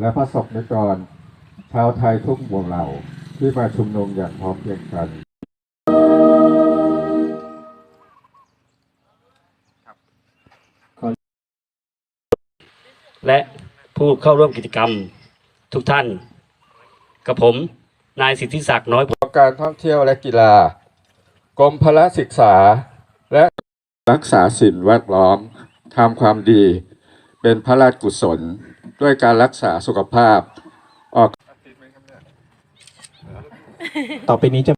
และพระสงฆ์นิกรชาวไทยทุกหมู่เหล่าที่มาชุมนุมอย่างพร้อมเพรียงกันและผู้เข้าร่วมกิจกรรมทุกท่าน กับผมนายสิทธิศักดิ์น้อยการท่องเที่ยวและกีฬากรมพละศึกษาและรักษาสิ่งแวดล้อมทำความดี เป็นพระราชกุศล ด้วยการรักษาสุขภาพออกต่อไปนี้จะ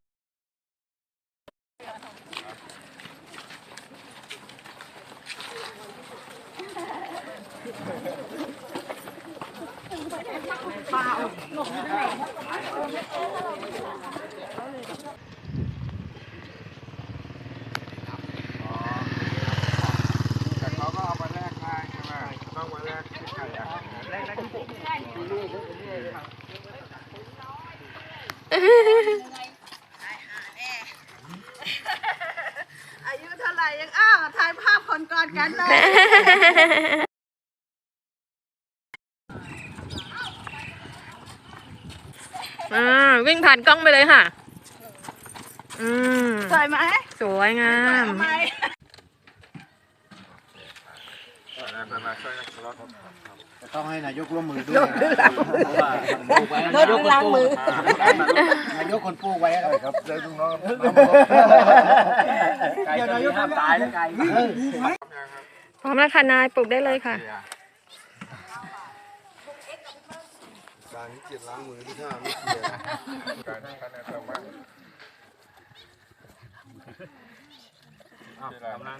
แต่เขาก็เอามาแลกง่ายใช่ไหมต้องมาแลกที่ไข่ อะอายุเท่าไหร่ยังอ้าวถ่ายภาพคนก่อนกันหน่อยอ่าวิ่งผ่านกล้องไปเลยค่ะ อืมสวยไหมสวยงาม ทำไม ต้องให้นายกร่วมมือด้วยนายกล้างมือ นายกคนปลูกไว้ครับเดี๋ยวน้องเดี๋ยวนายกตายแล้วไก่พร้อมแล้วค่ะนายปลูกได้เลยค่ะการที่เจ็ดล้างมือที่ถ้าไม่เคลียร์การที่คะแนนสมัครอ้าวกำลัง